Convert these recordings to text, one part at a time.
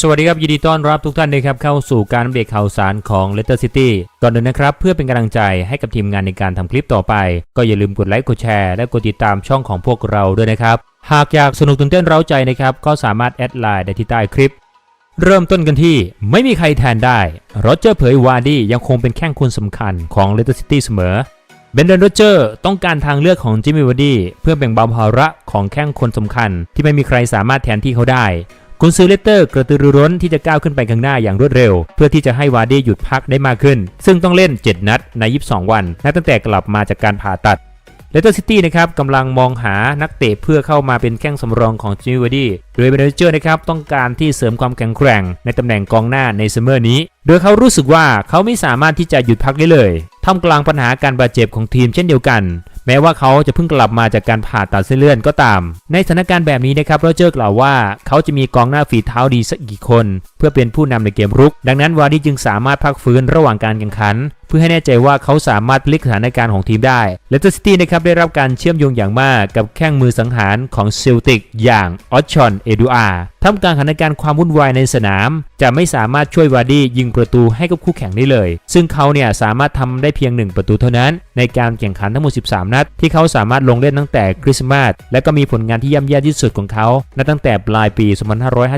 สวัสดีครับ ยินดีต้อนรับทุกท่านนะครับเข้าสู่การอัปเดตข่าวสารของ Letter City ก่อนอื่นนะครับ เพื่อเป็นกำลังใจให้กับทีมงานในการทำคลิปต่อไป ก็อย่าลืมกดไลค์กดแชร์และกดติดตามช่องของพวกเราด้วยนะครับ หากอยากสนุกตื่นเต้นเร้าใจนะครับ ก็สามารถแอดไลน์ได้ที่ใต้คลิป เริ่มต้นกันที่ไม่มีใครแทนได้โรเจอร์เผยวาร์ดี้ยังคงเป็นแข้งคนสำคัญของ Letter City เสมอเบนเดนโรเจอร์ต้องการทางเลือกของจิมมี่วาร์ดี้เพื่อแบ่งเบาภาระของแข้งคนสำคัญ ที่ไม่มีใครสามารถแทนที่เขาได้ คุณซื้อเลตเตอร์กระตือรือร้นที่จะก้าวขึ้นไปข้างหน้าอย่างรวดเร็ว เพื่อที่จะให้วาดี้หยุดพักได้มากขึ้น ซึ่งต้องเล่น 7 นัดใน 22 วันนับตั้งแต่กลับมาจากการผ่าตัดเลสเตอร์ซิตี้นะครับกำลังมองหานักเตะเพื่อเข้ามาเป็นแข้งสำรองของจิมมี่วาร์ดี้โดยเบนเจอร์นะครับต้องการที่เสริมความแข็งแกร่งในตำแหน่งกองหน้าในซัมเมอร์นี้ โดยเขารู้สึกว่าเขาไม่สามารถที่จะหยุดพักได้เลยท่ามกลางปัญหาการบาดเจ็บของทีมเช่นเดียวกัน แม้ว่าเขาจะเพิ่งกลับมาจากการผ่าตัดเส้นเลื่อนก็ตาม ในสถานการณ์แบบนี้นะครับโรเจอร์กล่าวว่าเขาจะมีกองหน้าฝีเท้าดีสักกี่คน เพื่อเป็นผู้นำในเกมรุก ดังนั้นวาร์ดี้จึงสามารถพักฟื้นระหว่างการแข่งขัน เพื่อให้แน่ใจว่าเขาสามารถพลิกสถานการณ์ของทีมได้เลสเตอร์ซิตี้นะครับได้รับการเชื่อมโยงอย่างมากกับแข้งมือสังหารของเซลติกอย่างออชชอนเอดูอาร์ ทำการสถานการณ์ความวุ่นวายในสนาม จะไม่สามารถช่วยวาร์ดี้ยิงประตูให้กับคู่แข่งได้เลย ซึ่งเขาเนี่ยสามารถทำได้เพียง 1 ประตูเท่านั้น ในการแข่งขันทั้งหมด 13 นัด ที่เขาสามารถลงเล่นตั้งแต่คริสต์มาสและก็มีผลงานที่ย่ำแย่ที่สุดของเขานับตั้งแต่ปลายปี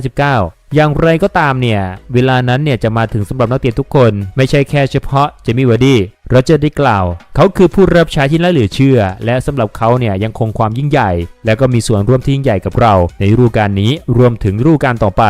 2559 อย่างไรก็ตามเนี่ย เวลานั้นเนี่ยจะมาถึงสำหรับนักเตะทุกคน ไม่ใช่แค่เฉพาะเจมี่วอร์ดี้โรเจอร์ได้กล่าว เขาคือผู้รับใช้ที่น่าเหลือเชื่อ และสำหรับเขาเนี่ยยังคงความยิ่งใหญ่ และก็มีส่วนร่วมที่ยิ่งใหญ่กับเรา ในฤดูกาลนี้รวมถึงฤดูกาลต่อไป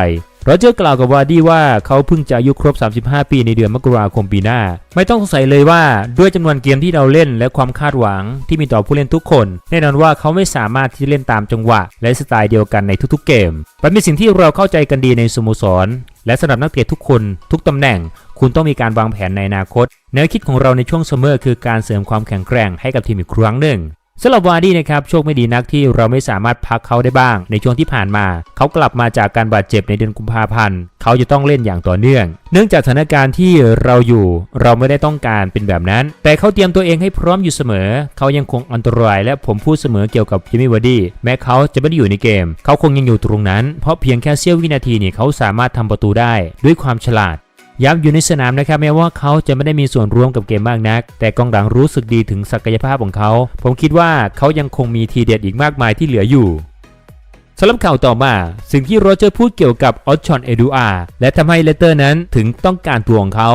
โรเจอร์กล่าวกับวาร์ดี้ว่าเขาเพิ่งจะอายุครบ 35 ปีในเดือนมกราคมปีหน้า ไม่ต้องสงสัยเลยว่าด้วยจำนวนเกมที่เราเล่นและความคาดหวังที่มีต่อผู้เล่นทุกคน แน่นอนว่าเขาไม่สามารถที่จะเล่นตามจังหวะ และสไตล์เดียวกันในทุกๆเกมมันเป็นสิ่งที่เราเข้าใจกันดีในสโมสร และสำหรับนักเตะทุกคน ทุกตำแหน่ง คุณต้องมีการวางแผนในอนาคต แนวคิดของเราในช่วงซัมเมอร์คือการเสริมความแข็งแกร่งให้กับทีมอีกครั้งหนึ่ง สำหรับวาร์ดี้นะครับโชคไม่ดีนักที่เราไม่สามารถพักเขาได้บ้าง ในช่วงที่ผ่านมา เขากลับมาจากการบาดเจ็บในเดือนกุมภาพันธ์ เขาจะต้องเล่นอย่างต่อเนื่อง เนื่องจากสถานการณ์ที่เราอยู่ เราไม่ได้ต้องการเป็นแบบนั้น แต่เขาเตรียมตัวเองให้พร้อมอยู่เสมอ เขายังคงอันตราย และผมพูดเสมอเกี่ยวกับจิมมี่วาร์ดี้แม้เขาจะไม่ได้อยู่ในเกม เขาคงยังอยู่ตรงนั้น เพราะเพียงแค่เสี้ยววินาทีนี่เขาสามารถทำประตูได้ ด้วยความฉลาด ย้ำอยู่ในสนามนะครับแม้ว่าเขาจะไม่ได้มีส่วนร่วมกับเกมมากนัก แต่กองหลังรู้สึกดีถึงศักยภาพของเขา ผมคิดว่าเขายังคงมีทีเด็ดอีกมากมายที่เหลืออยู่สำหรับข่าวต่อมา สิ่งที่โรเจอร์พูดเกี่ยวกับออชชอนเอดูอาและทำให้เลเตอร์นั้นถึงต้องการตัวของเขา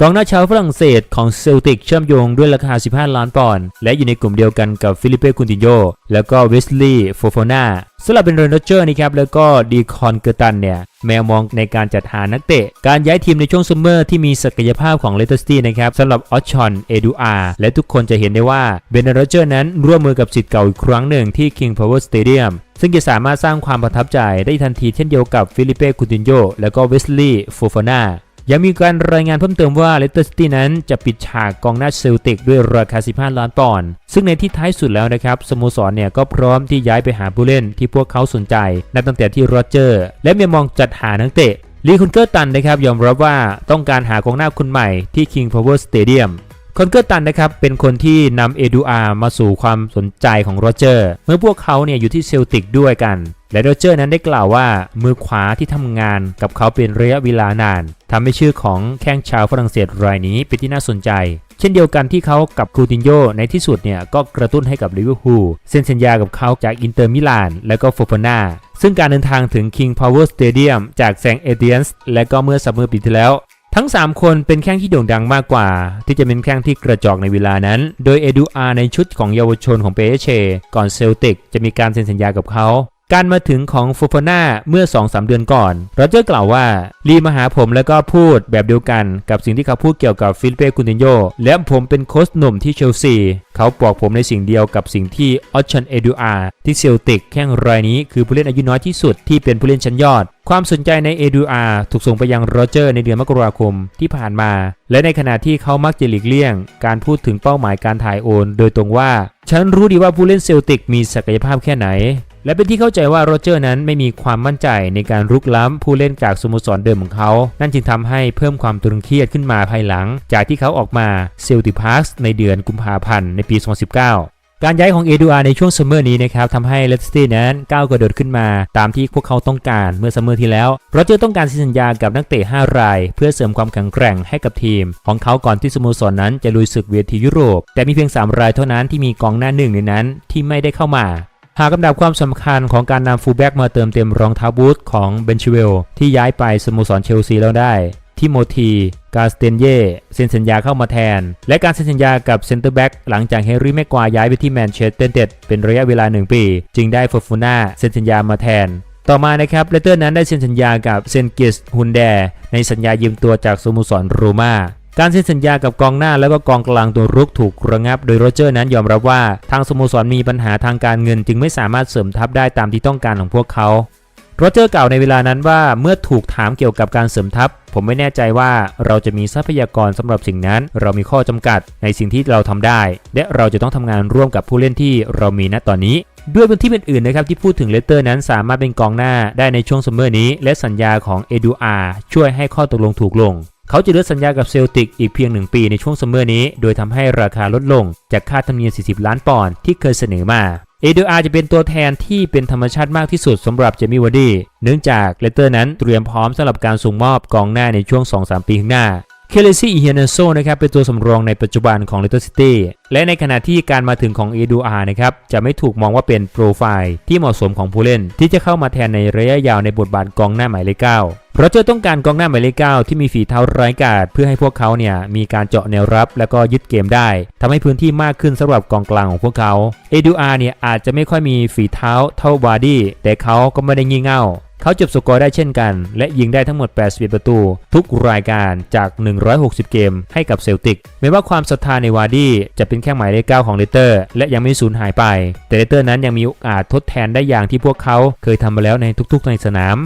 กองหน้าชาวฝรั่งเศสของเซลติกเชื่อมโยงด้วยราคา 15 ล้านปอนด์และอยู่ในกลุ่มเดียวกันกับฟิลิเป้คุนติโยแล้วก็เวสลีย์โฟโฟนาสำหรับเป็นเรนโรเจอร์นะครับแล้วก็ดีคอนเกอร์ตันเนี่ยแมวมองในการจัดหานักเตะ การย้ายทีมในช่วงซัมเมอร์ที่มีศักยภาพของเลสเตอร์สตี้นะครับสำหรับออชชอนเอดูอาและทุกคนจะเห็นได้ว่าเบนโรเจอร์นั้นร่วมมือกับสิทธิ์เก่าอีกครั้งหนึ่งที่ King Power Stadium ซึ่งจะสามารถสร้างความประทับใจได้ทันทีเช่นเดียวกับฟิลิเป้คูตินโยและก็เวสลีย์โฟฟานา ยังมีการรายงานเพิ่มเติมว่าเลสเตอร์ซิตี้นั้นจะปิดฉากกองหน้าเซลติกด้วยราคา 15 ล้านปอนด์ซึ่งในที่ท้ายสุดแล้วนะครับสโมสรเนี่ยก็พร้อมที่ย้ายไปหาผู้เล่นที่พวกเขาสนใจ นับตั้งแต่ที่โรเจอร์ และเมียมองจัดหานักเตะลีคุนเกอร์ตันนะครับยอมรับว่าต้องการหากองหน้าคนใหม่ที่ King Power Stadium คอนเกอร์ตันนะครับเป็นคนที่นำเอดูอามาสู่ความสนใจของโรเจอร์ เมื่อพวกเขาเนี่ยอยู่ที่เซลติกด้วยกัน และโรเจอร์นั้นได้กล่าวว่ามือขวาที่ทำงานกับเขาเป็นระยะเวลานานทำให้ชื่อของแข้งชาวฝรั่งเศสรายนี้เป็นที่น่าสนใจ เช่นเดียวกันที่เขากับคูตินโยในที่สุดเนี่ยก็กระตุ้นให้กับลิเวอร์พูลเซ็นสัญญากับเขาจากอินเตอร์มิลานและก็โฟฟานาซึ่งการเดินทางถึง King Power Stadium จากแซงเอเดียนส์และก็เมื่อสัปดาห์ปีที่แล้ว ทั้ง 3 คนเป็นแข้งที่โด่งดังมากกว่า ที่จะเป็นแข้งที่กระจอกในเวลานั้น โดยเอดูอาในชุดของเยาวชนของเปเชก่อนเซลติกจะมีการเซ็นสัญญากับเขา การมาถึงของฟูฟาน่าเมื่อ2-3เดือนก่อนโรเจอร์กล่าวว่าลีมาหาผมแล้วก็พูดแบบเดียวกันกับสิ่งที่เขาพูดเกี่ยวกับฟิลิเป้คุนตินโยและผมเป็นโค้ชหนุ่มที่เชลซี เขาบอกผมในสิ่งเดียวกับสิ่งที่ออชชันเอดูอาที่เซลติกแข้งรายนี้คือผู้เล่นอายุน้อยที่สุดที่เป็นผู้เล่นชั้นยอด ความสนใจในเอดูอาถูกส่งไปยังโรเจอร์ในเดือนมกราคมที่ผ่านมา และในขณะที่เขามักจะหลีกเลี่ยง การพูดถึงเป้าหมายการถ่ายโอน โดยตรงว่าฉันรู้ดีว่าผู้เล่นเซลติกมีศักยภาพแค่ไหน และเป็นที่เข้าใจว่าโรเจอร์นั้นไม่มีความมั่นใจในการรุกล้ำผู้เล่นจากสโมสรเดิมของเขา นั่นจึงทำให้เพิ่มความตึงเครียดขึ้นมาภายหลัง จากที่เขาออกมาเซลติพาร์สในเดือนกุมภาพันธ์ในปี 2019การย้ายของเอดูอาในช่วงซัมเมอร์นี้นะครับทำให้เลสเตอร์นั้นก้าวกระโดดขึ้นมาตามที่พวกเขาต้องการเมื่อซัมเมอร์ที่แล้วโรเจอร์ต้องการเซ็นสัญญากับนักเตะ 5 ราย เพื่อเสริมความแข็งแกร่งให้กับทีม ของเขาก่อนที่สโมสรนั้นจะลุยศึกเวทียุโรป แต่มีเพียง 3 รายเท่านั้นที่มีกองหน้าหนึ่งในนั้นที่ไม่ได้เข้ามา หากกำดับความสำคัญของการนำฟูลแบ็กมาเติมเต็มรองเท้าบูทของเบนชิเวลที่ย้ายไปสโมสรเชลซีแล้วได้ทิโมธีกาสเตนเย่เซ็นสัญญาเข้ามาแทน และการเซ็นสัญญากับเซนเตอร์แบ็กหลังจากเฮนรี่แม็กควาย้ายไปที่แมนเชสเตอร์เต็ดเป็นระยะเวลา 1 ปี จึงได้ฟอร์ฟูน่าเซ็นสัญญามาแทน ต่อมานะครับเลเตอร์นั้นได้เซ็นสัญญากับเซนกิสฮุนแดในสัญญายืมตัวจากสโมสรโรมา การเซ็นสัญญากับกองหน้าแล้วก็กองกลางตัวรุกถูกระงับ โดยโรเจอร์นั้นยอมรับว่าทางสโมสรมีปัญหาทางการเงิน จึงไม่สามารถเสริมทัพได้ตามที่ต้องการของพวกเขาโรเจอร์กล่าวในเวลานั้นว่าเมื่อถูกถามเกี่ยวกับการเสริมทัพ ผมไม่แน่ใจว่าเราจะมีทรัพยากรสำหรับสิ่งนั้น เรามีข้อจำกัดในสิ่งที่เราทำได้ และเราจะต้องทำงานร่วมกับผู้เล่นที่เรามีณตอนนี้ด้วยพื้นที่อื่นๆนะครับที่พูดถึงเลเตอร์นั้นสามารถเป็นกองหน้าได้ในช่วงซัมเมอร์นี้ และสัญญาของเอดูอาช่วยให้ข้อตกลงถูกลง เขาจะเลือกสัญญากับเซลติกอีกเพียง 1 ปีในช่วงซัมเมอร์นี้ โดยทำให้ราคาลดลงจากค่าธรรมเนียม 40 ล้านปอนด์ที่เคยเสนอมาเอเดอาจะเป็นตัวแทนที่เป็นธรรมชาติมากที่สุดสำหรับเจมี่วอร์ดี้เนื่องจากเลเตอร์นั้นเตรียมพร้อมสำหรับการส่งมอบกองหน้าในช่วง 2-3 ปีข้างหน้าเคเลซี่อีเฮนโซนะครับเป็นตัวสำรองในปัจจุบันของเลสเตอร์ซิตี้และในขณะที่การมาถึงของเอดูอานะครับจะไม่ถูกมองว่าเป็นโปรไฟล์ที่เหมาะสมของผู้เล่น ที่จะเข้ามาแทนในระยะยาวในบทบาทกองหน้าหมายเลขเก้า โรเจอร์ต้องการกองหน้าหมายเลขเก้าที่มีฝีเท้าร้ายกาจเพื่อให้พวกเขาเนี่ยมีการเจาะแนวรับแล้วก็ยึดเกมได้ทำให้พื้นที่มากขึ้นสำหรับกองกลางของพวกเขาเอดูอาร์เนี่ยอาจจะไม่ค่อยมีฝีเท้าเท่าบาร์ดี้แต่เขาก็ไม่ได้งี่เง่าเขาจบสกอร์ได้เช่นกัน และยิงได้ทั้งหมด 81 ประตู ทุกรายการจาก 160 เกมให้กับเซลติกแม้ว่าความศรัทธาในวาร์ดี้จะเป็นแค่หมายเลขเก้าของเลเตอร์ และยังไม่สูญหายไป แต่เลเตอร์นั้นยังมีโอกาสทดแทนได้อย่างที่พวกเขาเคยทำมาแล้วในทุกๆในสนาม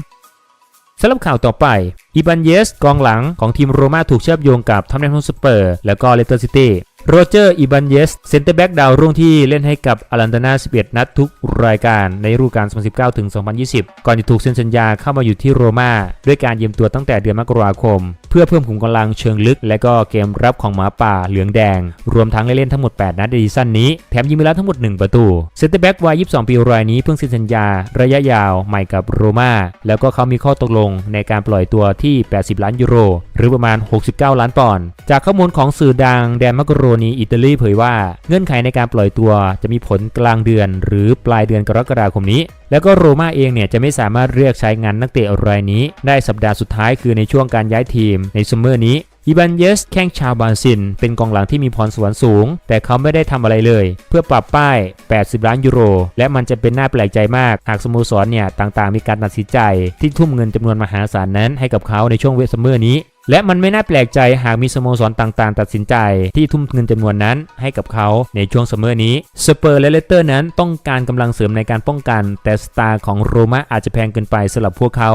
สำหรับข่าวต่อไปอีบันเยสกองหลังของทีมโรม่าถูกเชื่อมโยงกับทัมแนนฮอสเปอร์และก็เลสเตอร์ซิตี้โรเจอร์อีบันเยสเซนเตอร์แบ็กดาวรุ่งที่เล่นให้กับอารันตานา11 นัดทุกรายการในฤดูกาล 2019 ถึง 2020 ก่อนจะถูกเซ็นสัญญาเข้ามาอยู่ที่โรม่าด้วยการยืมตัวตั้งแต่เดือนมกราคม เพื่อเพิ่มขุมกำลังเชิงลึก และก็เกมรับของหมาป่าเหลืองแดง รวมทั้งเล่นทั้งหมด 8 นัดในซีซั่นนี้ แถมยิงไปแล้วทั้งหมด 1 ประตูเซนเตอร์แบ็กวัย 22 ปีรายนี้เพิ่งเซ็นสัญญา ระยะยาวใหม่กับโรม่าแล้วก็เขามีข้อตกลงในการปล่อยตัวที่ 80 ล้านยูโร หรือประมาณ 69 ล้านปอนด์จากข้อมูลของสื่อดังแดนมักโรนีอิตาลีเผยว่า เงื่อนไขในการปล่อยตัวจะมีผลกลางเดือน หรือปลายเดือนกรกฎาคมนี้ แล้วก็โรม่าเองเนี่ยจะไม่สามารถเรียกใช้งานนักเตะรายนี้ ได้สัปดาห์สุดท้ายคือในช่วงการย้ายทีมในซัมเมอร์นี้อีบันเยสแข้งชาวบราซิลเป็นกองหลังที่มีพรสวรรค์สูง แต่เขาไม่ได้ทำอะไรเลย เพื่อปรับป้าย 80 ล้านยูโร และมันจะเป็นหน่าแปลกใจมาก หากสโมสรเนี่ยต่างๆ มีการตัดสินใจ ที่ทุ่มเงินจำนวนมหาศาลนั้นให้กับเขาในช่วงเวสซัมเมอร์นี้ และมันไม่น่าแปลกใจหากมีสโมสรต่างๆ ตัดสินใจที่ทุ่มเงินจำนวนนั้นให้กับเขาในช่วงซัมเมอร์นี้สเปอร์และเลสเตอร์นั้นต้องการกำลังเสริมในการป้องกัน แต่สตาร์ของโรม่าอาจจะแพงเกินไปสำหรับพวกเขา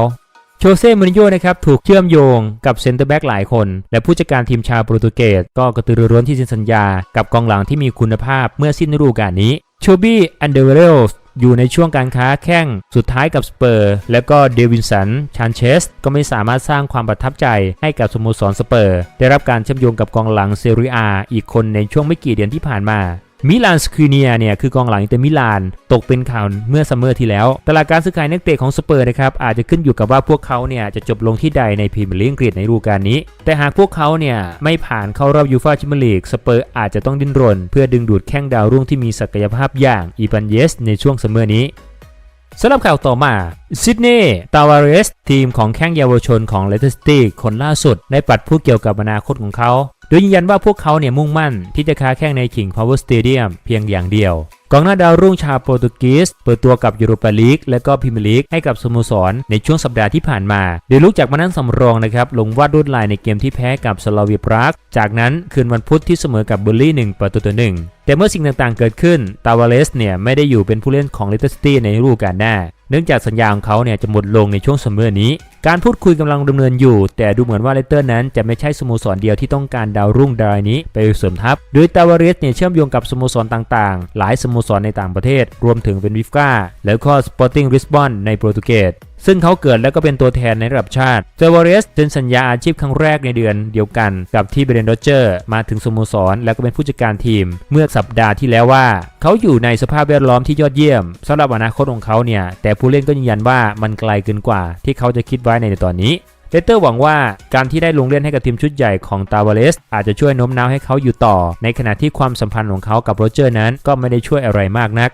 โชเซ่มูรินโญ่นะครับถูกเชื่อมโยงกับเซนเตอร์แบ็กหลายคน และผู้จัดการทีมชาวโปรตุเกสก็กระตือรือร้นที่เซ็นสัญญา กับกองหลังที่มีคุณภาพเมื่อสิ้นฤดูกาลนี้โชบี้อันเดอร์เรลส อยู่ในช่วงการค้าแข้งสุดท้ายกับสเปอร์ และก็เดวินสันชานเชส ก็ไม่สามารถสร้างความประทับใจให้กับสโมสรสเปอร์ ได้รับการเชื่อมโยงกับกองหลังเซเรียอาอีกคนในช่วงไม่กี่เดือนที่ผ่านมา มิลานสคูเนียเนี่ยคือกองหลังอินเตอร์มิลานตกเป็นข่าวเมื่อซัมเมอร์ที่แล้ว ตลาดการซื้อขายนักเตะของสเปอร์นะครับอาจจะขึ้นอยู่กับว่าพวกเขาเนี่ยจะจบลงที่ใดในพรีเมียร์ลีกอังกฤษในฤดูกาลนี้ แต่หากพวกเขาเนี่ยไม่ผ่านเข้ารอบยูฟ่าแชมเปี้ยนลีกสเปอร์อาจจะต้องดิ้นรน เพื่อดึงดูดแข้งดาวรุ่งที่มีศักยภาพอย่างอีบันเยสในช่วงซัมเมอร์นี้สำหรับข่าวต่อมาซิดนีย์ตาวาเรสทีมของแข้งเยาวชนของเลสเตอร์ซิตี้คนล่าสุด ได้ปัดพูดเกี่ยวกับอนาคตของเขา โดยยืนยันว่าพวกเขาเนี่ยมุ่งมั่นที่จะค้าแข่งใน King Power Stadium เพียงอย่างเดียว กองหน้าดาวรุ่งชาวโปรตุเกสเปิดตัวกับยูโรปาลีกและก็พรีเมียร์ลีกให้กับสโมสรในช่วงสัปดาห์ที่ผ่านมาโดยลุกจากมานั่งสำรองนะครับลงวาดลวดลายในเกมที่แพ้กับสลาเวียปรากจากนั้นคืนวันพุธที่เสมอกับเบอร์ลี่1ประตูต่อหนึ่ง แต่เมื่อสิ่งต่างๆเกิดขึ้น ตาวาเลสเนี่ยไม่ได้อยู่เป็นผู้เล่นของเลสเตอร์ซิตี้ในฤดูกาลหน้า เนื่องจากสัญญาของเขาเนี่ยจะหมดลงในช่วงซัมเมอร์นี้ การพูดคุยกำลังดำเนินอยู่ แต่ดูเหมือนว่าเลสเตอร์นั้นจะไม่ใช่สโมสรเดียวที่ต้องการดาวรุ่งดาวนี้ไปเสริมทัพ โดยตาวาเรสเนี่ยเชื่อมโยงกับสโมสรต่างๆ หลายสโมสรในต่างประเทศ รวมถึงเป็นวิฟกาแล้วก็สปอร์ติ้งริสบอนในโปรตุเกส ซึ่งเขาเกิดแล้วก็เป็นตัวแทนในระดับชาติเจวาเรสเซ็นสัญญาอาชีพครั้งแรกในเดือนเดียวกันกับที่เบรนโดเจอร์มาถึงสโมสร แล้วก็เป็นผู้จัดการทีม เมื่อสัปดาห์ที่แล้วว่า เขาอยู่ในสภาพแวดล้อมที่ยอดเยี่ยมสำหรับอนาคตของเขาเนี่ย แต่ผู้เล่นก็ยืนยันว่ามันไกลเกินกว่า ที่เขาจะคิดไว้ในตอนนี้เลเตอร์หวังว่าการที่ได้ลงเล่นให้กับทีมชุดใหญ่ของตาวาเลสอาจจะช่วยโน้มน้าวให้เขาอยู่ต่อ ในขณะที่ความสัมพันธ์ของเขากับโรเจอร์นั้นก็ไม่ได้ช่วยอะไรมากนัก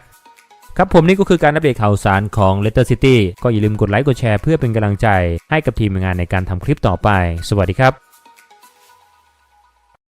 ครับผมนี่ก็คือการอัปเดตข่าวสารของ Letter City ก็อย่าลืมกดไลค์กดแชร์เพื่อเป็นกำลังใจให้กับทีมงานในการทำคลิปต่อไป สวัสดีครับ